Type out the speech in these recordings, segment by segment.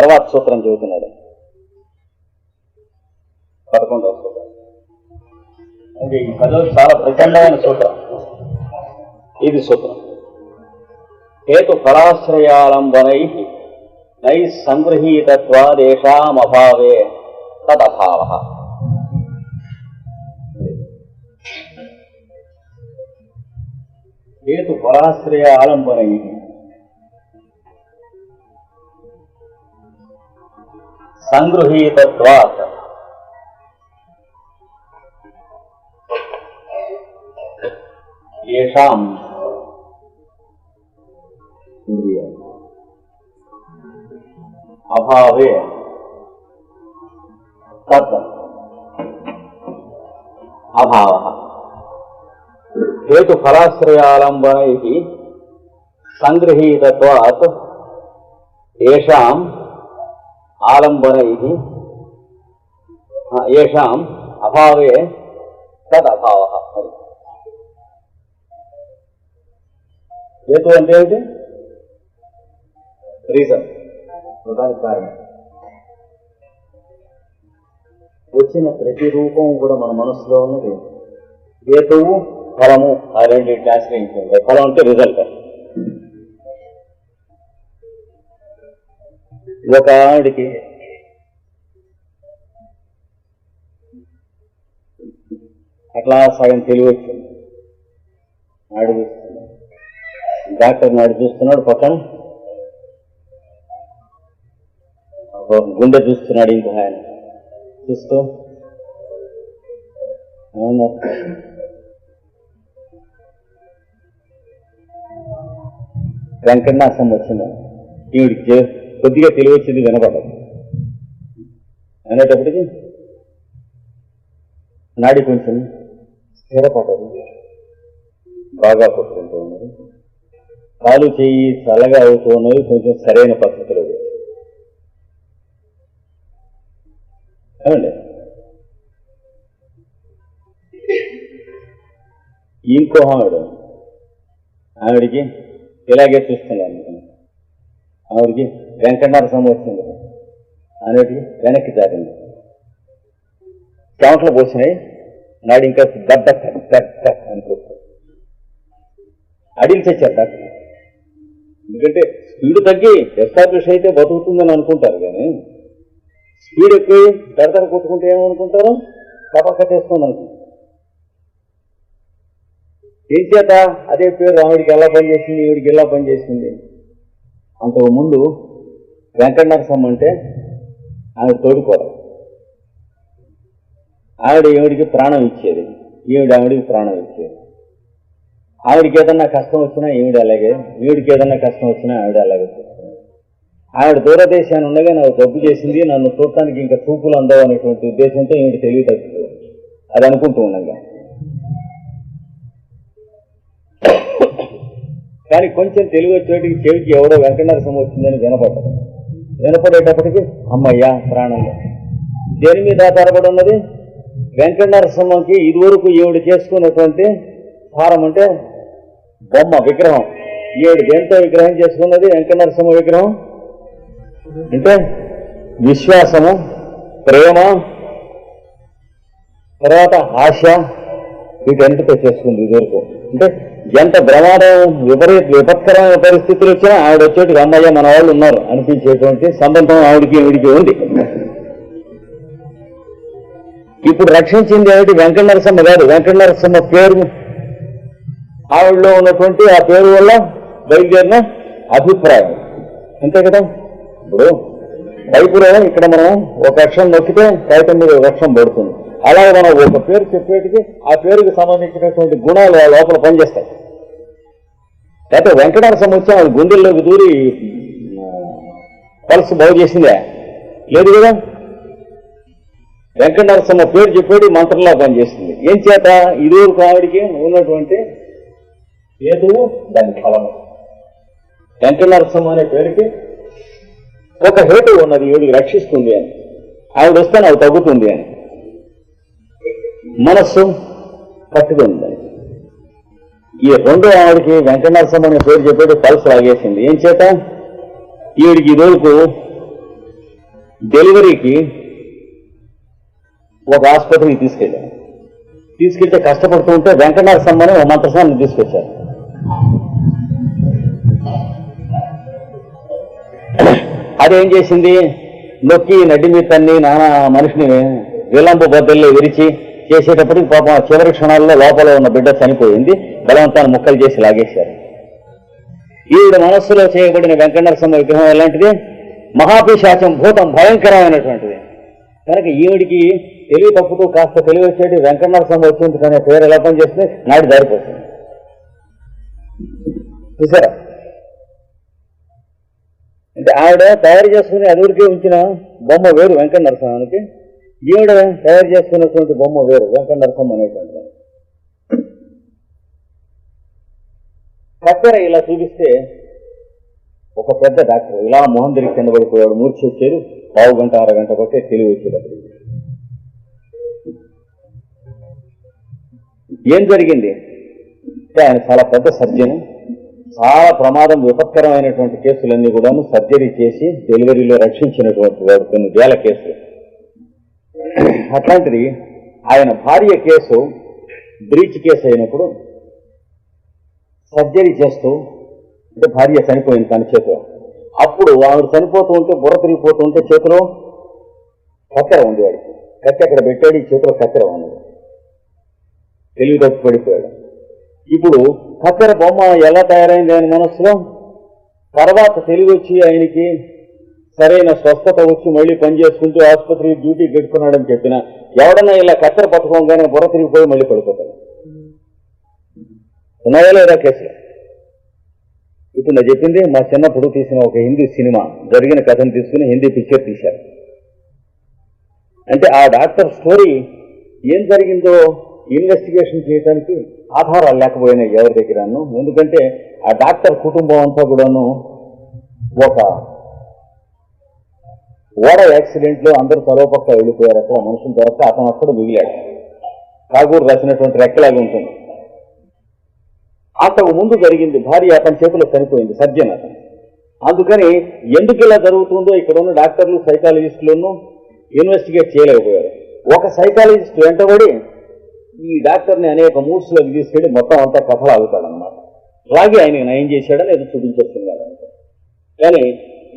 తర్వాత సూత్రం చెబుతున్నాడు. పదకొండవ సూత్రం. అంటే ఈ పదవి చాలా ప్రచండమైన సూత్రం. ఇది సూత్రం. హేతు ఫలాశ్రయాలంబనై నై సంగృహీతత్వాదేశామభావే తదభావ. హేతు ఫలాశ్రయ ఆలంబనై संग्रहीतत्वात् अभाव अभाव। हेतु फलाश्रयालंबन हेतुफलाश्रयालम्बन ఆలంబన ఇది. ఏషాం అభావే తదభావ హేతు అంటే ఏమిటి? రీజన్. ప్రధానికి కారణం. వచ్చిన ప్రతి రూపం కూడా మన మనసులో ఉన్నది. హేతువు ఫలము ఆ రెండు ఫలం అంటే రిజల్ట్ ఒక ఆవిడికి. అట్లా సగం తెలివి వచ్చింది. ఆడు చూస్తున్నాడు డాక్టర్ నాడు చూస్తున్నాడు పక్కన. గుండె చూస్తున్నాడు ఇంకో ఆయన. చూస్తూ వెంకటనాశం వచ్చింది. ఈవిడికి చే- కొద్దిగా తెలివచ్చింది వినపడదు. అనేటప్పటికి నాడి కొంచెం స్థిరపడదు. బాగా కొట్టుకుంటూ ఉన్నది కాలు చేయి చల్లగా అవుతూ ఉన్నది కొంచెం సరైన పద్ధతిలో ఏమండి? ఇంకో ఆవిడ ఆవిడికి ఇలాగే చూస్తున్నాను. ఆవిడికి వెంకటనరసం వచ్చింది. అనేది వెనక్కి జారింది చెమటలు పోసినాయి. నాడు ఇంకా దడ్డ దడ్డ అనుకుంటారు అడిగి తెచ్చారు డాక్టర్. ఎందుకంటే స్పీడ్ తగ్గి ఎస్టాబ్లిష్ అయితే బతుకుతుందని అనుకుంటారు కానీ స్పీడ్ ఎక్కువ దడదడ కొట్టుకుంటే ఏమనుకుంటారు? కప కట్టేస్తుంది అనుకుంటారు. ఏం చేత? అదే పేరు ఆవిడికి ఎలా పనిచేసింది ఈవిడికి ఎలా పనిచేసింది అంతకు ముందు వెంకట నరసమ్మ అంటే ఆవిడ తోడుకోవడం ఆవిడ ఈవిడికి ప్రాణం ఇచ్చేది? ఈవిడ ఆవిడికి ప్రాణం ఇచ్చేది. ఆవిడకి ఏదన్నా కష్టం వచ్చినా ఈవిడ అలాగే ఈవిడికి ఏదన్నా కష్టం వచ్చినా ఆవిడ అలాగే చూస్తుంది. ఆవిడ దూరదేశాన్ని ఉండగా నాకు జబ్బు చేసింది నన్ను చూడటానికి ఇంకా చూపులు అందవు అనేటువంటి ఉద్దేశంతో ఈవిడ తెలివి తగ్గుతుంది అది అనుకుంటూ ఉండగా. కానీ కొంచెం తెలివి వచ్చేటికి చెవికి ఎవడో వెంకటనరసం వచ్చిందని వినపడదు. వినపడేటప్పటికి అమ్మయ్యా ప్రాణంలో దేని మీద ఆధారపడి ఉన్నది? వెంకటనరసింహంకి ఇదివరకు ఈవిడ చేసుకున్నటువంటి హారం అంటే బొమ్మ విగ్రహం. ఈవిడ దేంతో విగ్రహం చేసుకున్నది? వెంకటనరసింహ విగ్రహం. అంటే విశ్వాసము ప్రేమ తర్వాత ఆశ వీటన్నిటితో చేసుకుంది ఇదివరకు. అంటే ఎంత ప్రమాదం విపరీత విపత్కరమైన పరిస్థితులు వచ్చినా ఆవిడ వచ్చేటికి అమ్మయ్య మన వాళ్ళు ఉన్నారు అనిపించేటువంటి సంబంధం ఆవిడికి ఈవిడికి ఉంది. ఇప్పుడు రక్షించింది ఏమిటి? వెంకట నరసింహ గారు. వెంకట నరసింహ పేరు ఆవిడలో ఉన్నటువంటి ఆ పేరు వల్ల బయలుదేరిన అభిప్రాయం. అంతే కదా? ఇప్పుడు బైపులో ఇక్కడ మనం ఒక అక్షరం నొక్కితే కాగితం మీద ఒక అక్షరం పడుతుంది. అలాగే మనం ఒక పేరు చెప్పేటికి ఆ పేరుకి సంబంధించినటువంటి గుణాలు ఆ లోపల పనిచేస్తాయి. లేకపోతే వెంకటరసం వచ్చి ఆవిడ గుండెల్లోకి దూరి పల్స్ బాగు చేసిందే? లేదు కదా? వెంకటనరసింహ పేరు చెప్పేది మంత్రంలో పనిచేస్తుంది. ఏం చేత? ఇదివరకు ఆవిడకి ఉన్నటువంటి ఏదో దాని ఫలము. వెంకటనరసింహ అనే పేరుకి ఒక హేటు ఉన్నది ఏడు రక్షిస్తుంది అని. ఆవిడ వస్తే నాకు తగ్గుతుంది అని. మనస్సు పట్టుకుంది. దానికి ఈ రెండో ఆవిడకి వెంకటనరసం అనే పేరు చెప్పేది పల్స్ లాగేసింది. ఏం చేత? ఈవిడికి ఈ రోజుకు డెలివరీకి ఒక ఆసుపత్రికి తీసుకెళ్ళాను తీసుకెళ్తే కష్టపడుతూ ఉంటే వెంకటనరసం అని ఒక మంత్రసాన్ని తీసుకొచ్చారు. అదేం చేసింది? నొక్కి నడ్డి మీద తన్ని నానా మనిషిని విలంబు బద్దల్లో విరిచి చేసేటప్పటికి పాపం చివరి క్షణాల్లో లోపల ఉన్న బిడ్డ చనిపోయింది. బలవంతాన్ని ముక్కలు చేసి లాగేశారు. ఈవిడ మనస్సులో చేయబడిన వెంకటనరసింహ విగ్రహం ఎలాంటిది? మహాపిశాచం భూతం భయంకరమైనటువంటిది. కనుక ఈవిడికి తెలివి తప్పుతూ కాస్త తెలివి వచ్చేటి వెంకటనరసింహ వచ్చింది కానీ పేరు ఎలా పనిచేస్తే నాటి దారిపోతుంది. చూసారా? అంటే ఆవిడ తయారు చేసుకుని అదుడికి ఉంచిన బొమ్మ వేరు వెంకట నరసింహానికి ఈవిడ తయారు చేసుకున్నటువంటి బొమ్మ వేరు. వెంకట నరసం అనేటువంటి కత్తెర ఇలా చూపిస్తే ఒక పెద్ద డాక్టర్ ఇలా మొహం తిరిగి కింద పడిపోయాడు. మూర్చి వచ్చేది పావు గంట అరగంట కొట్టే తెలివి వచ్చేది ఏం జరిగింది? ఆయన చాలా పెద్ద సర్జన్ చాలా ప్రమాదం విపత్కరమైనటువంటి కేసులన్నీ కూడాను సర్జరీ చేసి డెలివరీలో రక్షించినటువంటి వాడు కొన్ని వేల కేసులు. అట్లాంటిది ఆయన భార్య కేసు బ్రీచ్ కేసు అయినప్పుడు సర్జరీ చేస్తూ అంటే భార్య చనిపోయింది తన చేతిలో. అప్పుడు ఆవిడ చనిపోతూ ఉంటే బుర్ర తిరిగిపోతూ ఉంటే చేతిలో కత్తెర ఉంది వాడికి. కత్తి అక్కడ పెట్టాడు? ఈ చేతిలో కత్తెర ఉంది. తెలివి తప్పు పడిపోయాడు. ఇప్పుడు కత్తెర బొమ్మ ఎలా తయారైంది ఆయన మనస్సులో? తర్వాత తెలివి వచ్చి ఆయనకి సరైన స్వస్థత వచ్చి మళ్ళీ పని చేసుకుంటూ ఆసుపత్రి డ్యూటీ గడుపుకున్నాడని చెప్పినా ఎవడన్నా ఇలా కత్తెర పట్టుకోగానే బుర్ర తిరిగిపోయి మళ్ళీ పడిపోతాడు. ఉన్నాయా లేదా కేసులు? ఇప్పుడు నేను చెప్పింది మా చిన్నప్పుడు తీసిన ఒక హిందీ సినిమా. జరిగిన కథను తీసుకుని హిందీ పిక్చర్ తీశారు. అంటే ఆ డాక్టర్ స్టోరీ ఏం జరిగిందో ఇన్వెస్టిగేషన్ చేయడానికి ఆధారాలు లేకపోయినాయి ఎవరి దగ్గరను ఎందుకంటే ఆ డాక్టర్ కుటుంబం అంతా కూడాను ఒక ఓడ యాక్సిడెంట్లో అందరూ తలోపక్క వెళ్ళిపోయారు. అక్కడ మనుషులు దొరక అతను అక్కడ మిగిలాడు. ఠాగూర్ రాసినటువంటి రెక్కలాగా ఉంటుంది. అంతకు ముందు జరిగింది. భార్య అతని చేతిలో చనిపోయింది. సర్జన్ అతను. అందుకని ఎందుకు ఇలా జరుగుతుందో ఇక్కడ ఉన్న డాక్టర్లు సైకాలజిస్టులను ఇన్వెస్టిగేట్ చేయలేకపోయారు. ఒక సైకాలజిస్ట్ వెంటబడి ఈ డాక్టర్ని అనేక మూడ్స్లోకి తీసుకెళ్ళి మొత్తం అంతా కథలు ఆగుతాడనమాట అలాగే ఆయన నయం చేశాడని అది చూపించేస్తుంది కానీ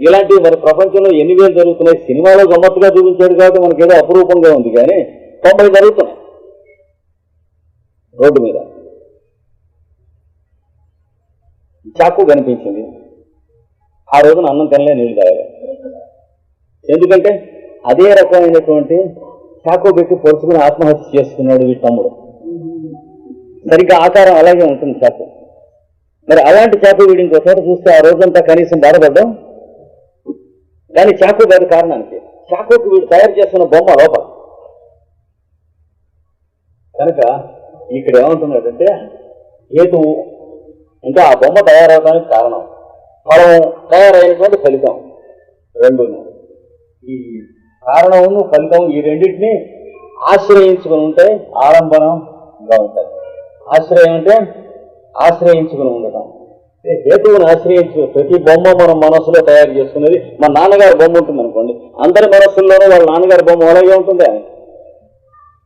ఇలాంటివి మన ప్రపంచంలో ఎన్ని వేలు జరుగుతున్నాయి? సినిమాలో గమ్మత్తుగా చూపించాడు కాబట్టి మనకేదో అపురూపంగా ఉంది కానీ తొంభై జరుగుతున్నాయి. రోడ్డు మీద. చాకు కనిపించింది. ఆ రోజున అన్నం తినలే నీళ్ళు తాగాలి. ఎందుకంటే అదే రకమైనటువంటి చాకు పెట్టి పొడుచుకుని ఆత్మహత్య చేసుకున్నాడు ఈ తమ్ముడు. సరిగ్గా ఆకారం అలాగే ఉంటుంది చాకు. మరి అలాంటి చేప వీడి ఇంకో చూస్తే ఆ రోజంతా కనీసం బాధపడ్డాం. కానీ చాకు గారి కారణానికి. చాకోకు వీడు తయారు చేస్తున్న బొమ్మ లోపల. కనుక ఇక్కడ ఏమంటున్నాడంటే హేతువు ఇంకా ఆ బొమ్మ తయారవడానికి కారణం. ఫలం తయారైనటువంటి ఫలితం రెండును. ఈ కారణము ఫలితం ఈ రెండింటిని ఆశ్రయించుకుని ఉంటాయి ఆలంబనంగా ఉంటాయి. ఆశ్రయం అంటే ఆశ్రయించుకుని ఉండటం. హేతువుని ఆశ్రయించు. ప్రతి బొమ్మ మనం మనసులో తయారు చేసుకునేది మా నాన్నగారి బొమ్మ ఉంటుంది అనుకోండి అందరి మనస్సుల్లోనూ వాళ్ళ నాన్నగారి బొమ్మ అలాగే ఉంటుంది.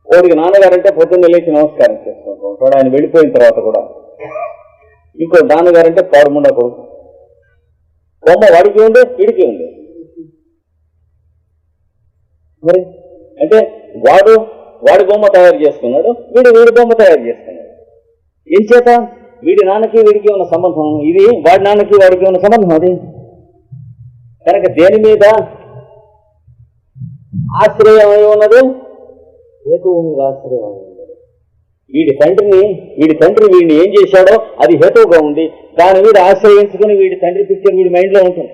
వాడికి నాన్నగారు అంటే పొద్దున్న లేచి నమస్కారం చేసుకుంటాడు ఆయన వెళ్ళిపోయిన తర్వాత కూడా. ఇంకో నాన్నగారు అంటే పాడుముండ కొడుకు. బొమ్మ వాడికి ఉంది వీడికి ఉంది. మరి? అంటే వాడు వాడి బొమ్మ తయారు చేసుకున్నాడు వీడు వీడి బొమ్మ తయారు చేసుకున్నాడు. ఏం చేత? వీడి నాన్నకి వీడికి ఉన్న సంబంధం? ఇది వాడి నాన్నకి వాడికి ఉన్న సంబంధం అది? కనుక దేని మీద ఆశ్రయం అయి ఉన్నది? హేతువు మీద ఆశ్రయం ఉన్నది. వీడి తండ్రిని వీడి తండ్రి వీడిని ఏం చేశాడో అది హేతువుగా ఉంది. దాని మీద ఆశ్రయించుకుని వీడి తండ్రి పిక్చర్ వీడి మైండ్లో ఉంటుంది.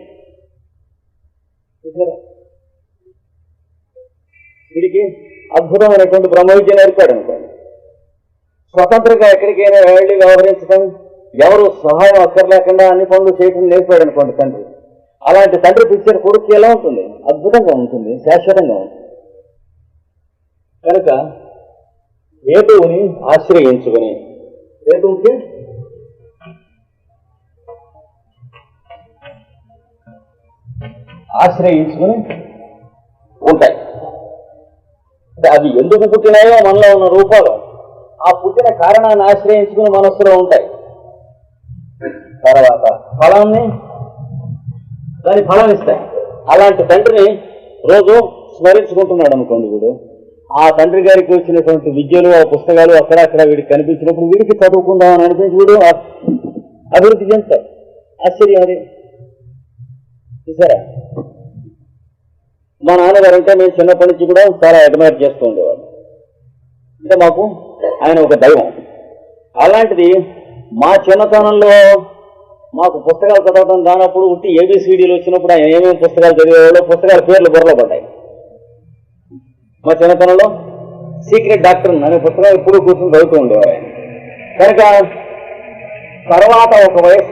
వీడికి అద్భుతమైనటువంటి బ్రహ్మవిద్య నేర్పాడు అనుకో. స్వతంత్రంగా ఎక్కడికైనా వెళ్ళి వ్యవహరించడం ఎవరు సహాయం అక్కర్లేకుండా అన్ని పనులు చేయడం నేర్పాడు అనుకోండి తండ్రి. అలాంటి తండ్రి పిక్చర్ కొడుకు ఎలా ఉంటుంది? అద్భుతంగా ఉంటుంది శాశ్వతంగా ఉంటుంది. కనుక హేతువుని ఆశ్రయించుకుని హేతువుకి ఆశ్రయించుకుని అవి ఎందుకు పుట్టినాయో మనలో ఉన్న రూపాలు. ఆ పుట్టిన కారణాన్ని ఆశ్రయించుకుని మనస్సులో ఉంటాయి. తర్వాత ఫలాన్ని దాని ఫలం ఇస్తాయి. అలాంటి తండ్రిని రోజు స్మరించుకుంటున్నాడు అనుకోండి వీడు. ఆ తండ్రి గారికి వచ్చినటువంటి విద్యలు ఆ పుస్తకాలు అక్కడ అక్కడ వీడికి కనిపించినప్పుడు వీడికి చదువుకుందామని అనిపించి వీడు ఆ- అభివృద్ధి చెందుతాడు. ఆశ్చర్యం అది. చూసారా? మా నాన్నగారు అంటే మేము చిన్నప్పటి నుంచి కూడా చాలా అడ్మైర్ చేస్తూ ఉండేవాళ్ళు. అంటే మాకు ఆయన ఒక దైవం. అలాంటిది మా చిన్నతనంలో మాకు పుస్తకాలు చదవడం కానప్పుడు ఉట్టి ఏబిసిడీలు వచ్చినప్పుడు ఆయన ఏమేమి పుస్తకాలు చదివేవాళ్ళు పుస్తకాల పేర్లు బుర్రలో పడ్డాయి. మా చిన్నతనంలో సీక్రెట్ డాక్టర్ అనే పుస్తకాలు ఎప్పుడూ కూర్చొని చదువుతూ ఉండేవారు ఆయన. కనుక తర్వాత ఒక వయస్సు